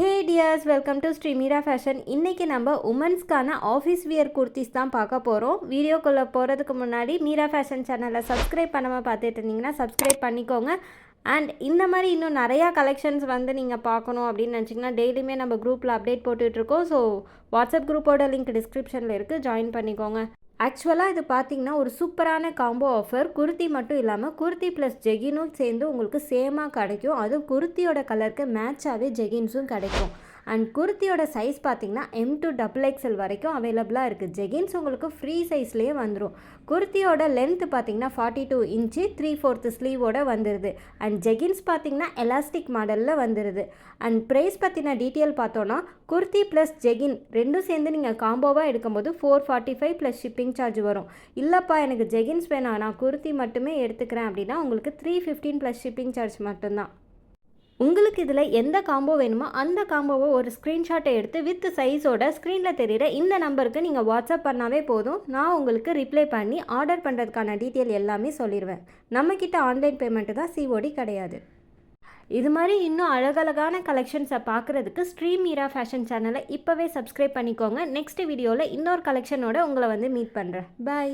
Hey dears welcome to Srimeera fashion இன்றைக்கி நம்ம உமன்ஸ்க்கான office wear kurtis தான் பார்க்க போகிறோம் வீடியோக்குள்ளே போகிறதுக்கு முன்னாடி மீரா ஃபேஷன் சேனலை சப்ஸ்கிரைப் பண்ணாமல் பார்த்துட்டு இருந்தீங்கன்னா சப்ஸ்கிரைப் பண்ணிக்கோங்க. அண்ட் இந்த மாதிரி இன்னும் நிறையா கலெக்ஷன்ஸ் வந்து நீங்கள் பார்க்கணும் அப்படின்னு நினச்சிங்கன்னா டெய்லியுமே நம்ம குரூப்பில் அப்டேட் போட்டுட்ருக்கோம் ஸோ வாட்ஸ்அப் குரூப்போட லிங்க் டிஸ்கிரிப்ஷனில் இருக்குது ஜாயின் பண்ணிக்கோங்க. ஆக்சுவலாக இது பார்த்திங்கன்னா ஒரு சூப்பரான காம்போ ஆஃபர் குர்த்தி மட்டும் இல்லாமல் குர்த்தி ப்ளஸ் ஜெகினும் சேர்ந்து உங்களுக்கு சேமாக கிடைக்கும். அதுவும் குர்த்தியோட கலருக்கு மேட்சாகவே ஜெகின்ஸும் கிடைக்கும். அண்ட் குர்த்தியோட சைஸ் பார்த்தீங்கன்னா எம் டு டபுள் எக்ஸ்எல் வரைக்கும் அவைலபிளாக இருக்குது ஜெகின்ஸ் உங்களுக்கு ஃப்ரீ சைஸ்லேயே வந்துடும் குர்த்தியோட லென்த் பார்த்தீங்கன்னா forty two inch three fourth ஸ்லீவோட வந்துடுது அண்ட் ஜெகின்ஸ் பார்த்தீங்கன்னா எலாஸ்டிக் மாடலில் வந்துடுது அண்ட் ப்ரைஸ் பற்றின டீட்டெயில் பார்த்தோன்னா குர்த்தி ப்ளஸ் ஜெகின் ரெண்டும் சேர்ந்து நீங்கள் காம்போவாக எடுக்கும்போது four forty five plus shipping charge வரும். இல்லைப்பா எனக்கு ஜெகின்ஸ் வேணாம். நான் குர்த்தி மட்டுமே எடுத்துக்கிறேன் அப்படின்னா உங்களுக்கு three fifteen plus shipping charge மட்டும்தான். உங்களுக்கு இதில் எந்த காம்போ வேணுமோ அந்த காம்போவை ஒரு ஸ்க்ரீன்ஷாட்டை எடுத்து வித் சைஸோட ஸ்க்ரீனில் தெரியிற இந்த நம்பருக்கு நீங்கள் வாட்ஸ்அப் பண்ணாவே போதும். நான் உங்களுக்கு ரிப்ளை பண்ணி ஆர்டர் பண்ணுறதுக்கான டீட்டெயில் எல்லாமே சொல்லிடுவேன் நம்மக்கிட்ட ஆன்லைன் பேமெண்ட்டு தான் சிஓடி கிடையாது. இது மாதிரி இன்னும் அழகழகான கலெக்ஷன்ஸை பார்க்குறதுக்கு ஸ்ட்ரீம் மீரா ஃபேஷன் சேனலை இப்போவே சப்ஸ்கிரைப் பண்ணிக்கோங்க. நெக்ஸ்ட் வீடியோவில் இன்னொரு கலெக்ஷனோட உங்களை வந்து மீட் பண்ணுறேன் பாய்